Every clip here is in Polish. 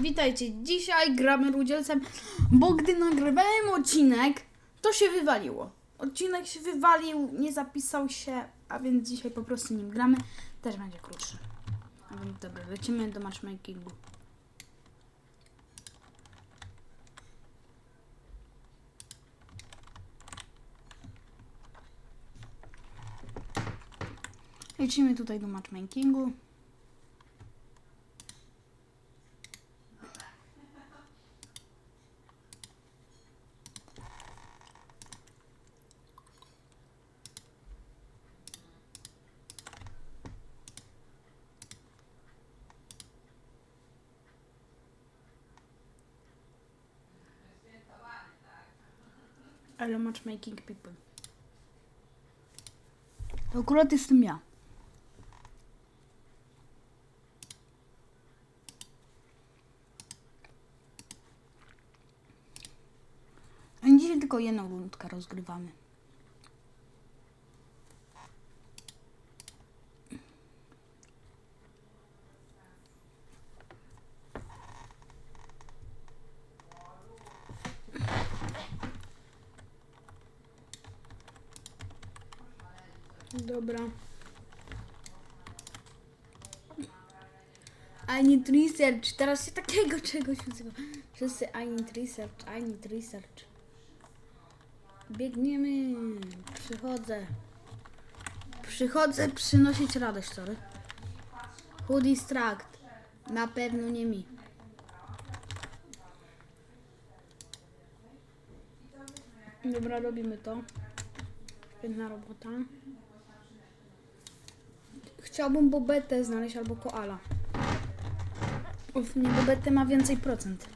Witajcie, dzisiaj gramy rudzielcem, bo gdy nagrywałem odcinek, to się wywaliło. Odcinek się wywalił, nie zapisał się, a więc dzisiaj po prostu nim gramy. Też będzie krótszy. Dobra, lecimy do matchmakingu. Lecimy tutaj do matchmakingu. Ale matchmaking people. To akurat jestem ja. A dzisiaj tylko jedną rundkę rozgrywamy. Dobra. I need research. Teraz się takiego czegoś używa. Wszyscy I need research, I need research. Biegniemy. Przychodzę. Przychodzę przynosić radość, sorry. Who distract? Na pewno nie mi. Dobra, robimy to. Jedna robota. Chciałbym bobetę znaleźć albo koala. Uf, nie, bobetę ma więcej procent.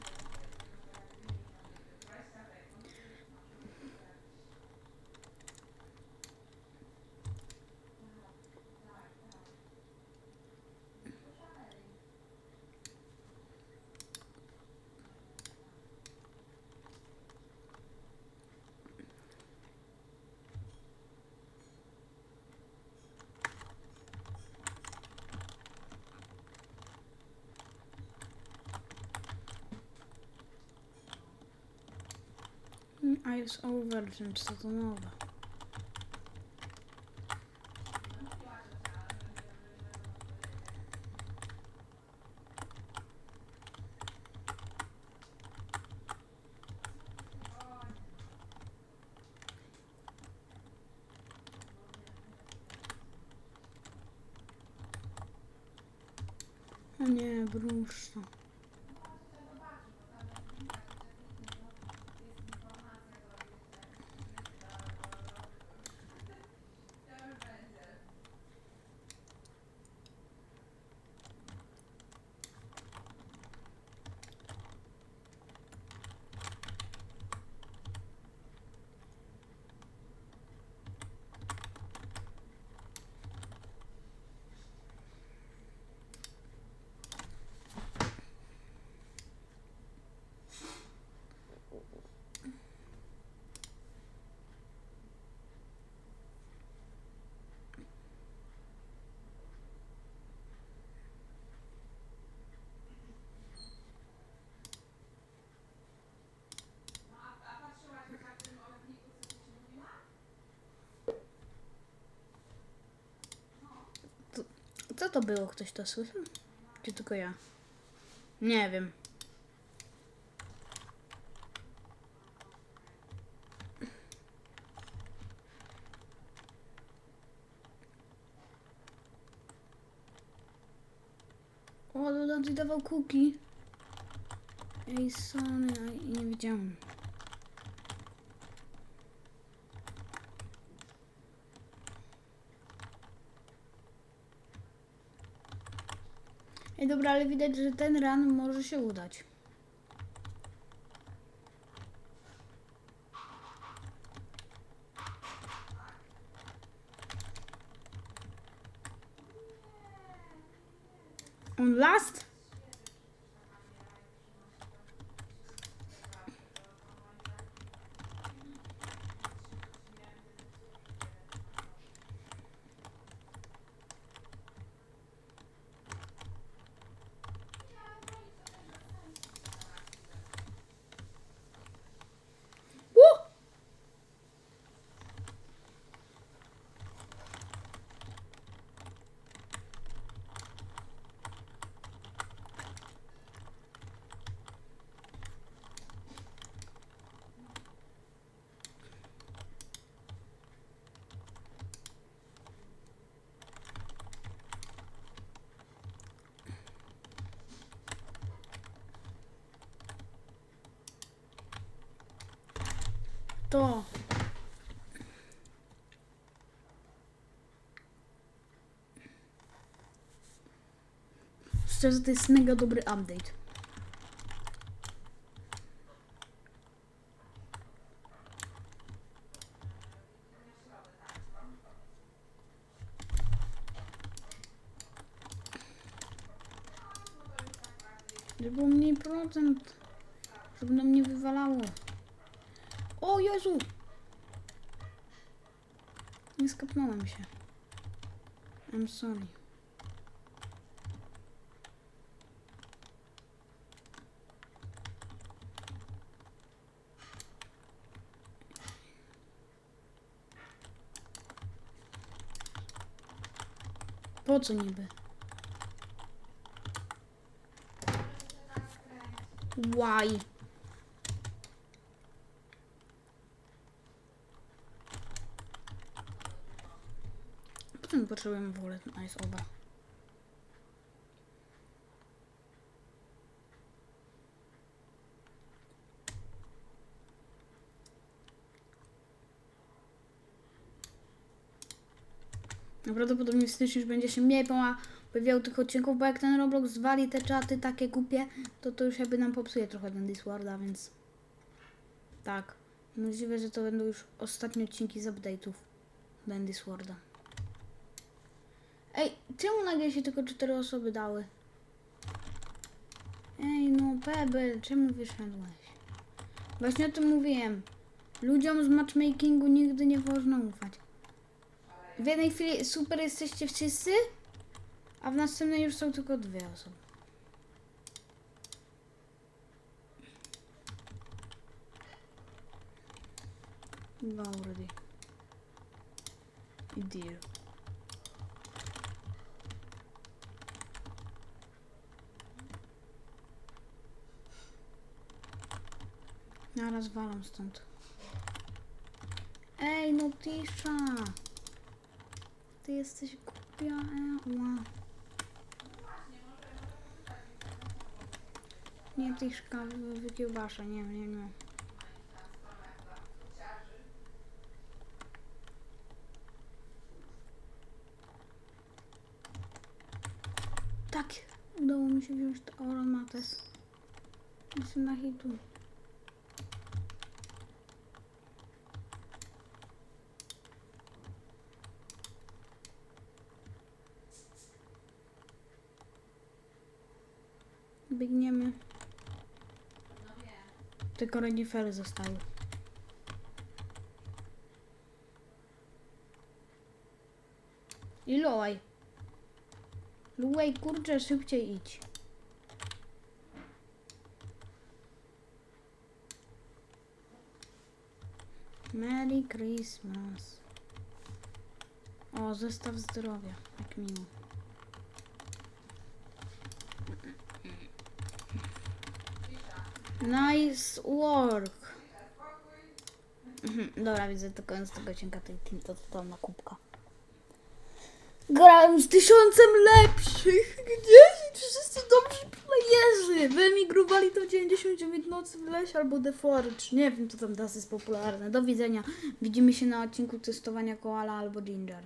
Ice Overgen, co to nowe? O nie, brusza. Co to było? Ktoś to słyszał? Czy tylko ja? Nie wiem. O, Dodonty dawał kuki. Ej, Sony, a nie widziałem. Ej, dobra, ale widać, że ten ran może się udać. On last? To. Szczerze, to jest mega dobry update. Żeby mniej procent. Żeby nam nie wywalało. O Jezu! Nie skapnąłem się. I'm sorry. Po co niby? Why? Potrzebujemy w ogóle ten ice oba. Prawdopodobnie w styczniu już będzie się mniej pojawiało tych odcinków, bo jak ten Roblox zwali te czaty takie głupie, to to już jakby nam popsuje trochę ten Discorda, więc tak. Możliwe, że to będą już ostatnie odcinki z update'ów do Discorda. Ej, czemu nagle się tylko cztery osoby dały? Ej, no Pebble, czemu wyszedłeś? Właśnie o tym mówiłem. Ludziom z matchmakingu nigdy nie wolno ufać. W jednej chwili super jesteście wszyscy, a w następnej już są tylko dwie osoby. Go already. Dear. Naraz walam stąd. Ej, no tisza! Ty jesteś głupia, Eła. Nie tiszka, wy- wykiełbasza, nie, nie, nie. Tak, udało mi się wziąć to aromates. Jestem na hitu. Biegniemy. Tylko renifery zostały. I Loaj. Luej, kurczę, szybciej idź. Merry Christmas. O, zestaw zdrowia. Jak miło. Nice work. Mhm, Dobra, widzę to koniec tego odcinka tej team to totalna kubka. Grałem z tysiącem lepszych. Gdzieś wszyscy dobrzy playerzy. Wyemigrowali to 99 nocy w lesie albo The Forge. Nie wiem, co tam teraz jest popularne. Do widzenia. Widzimy się na odcinku testowania koala albo ginger.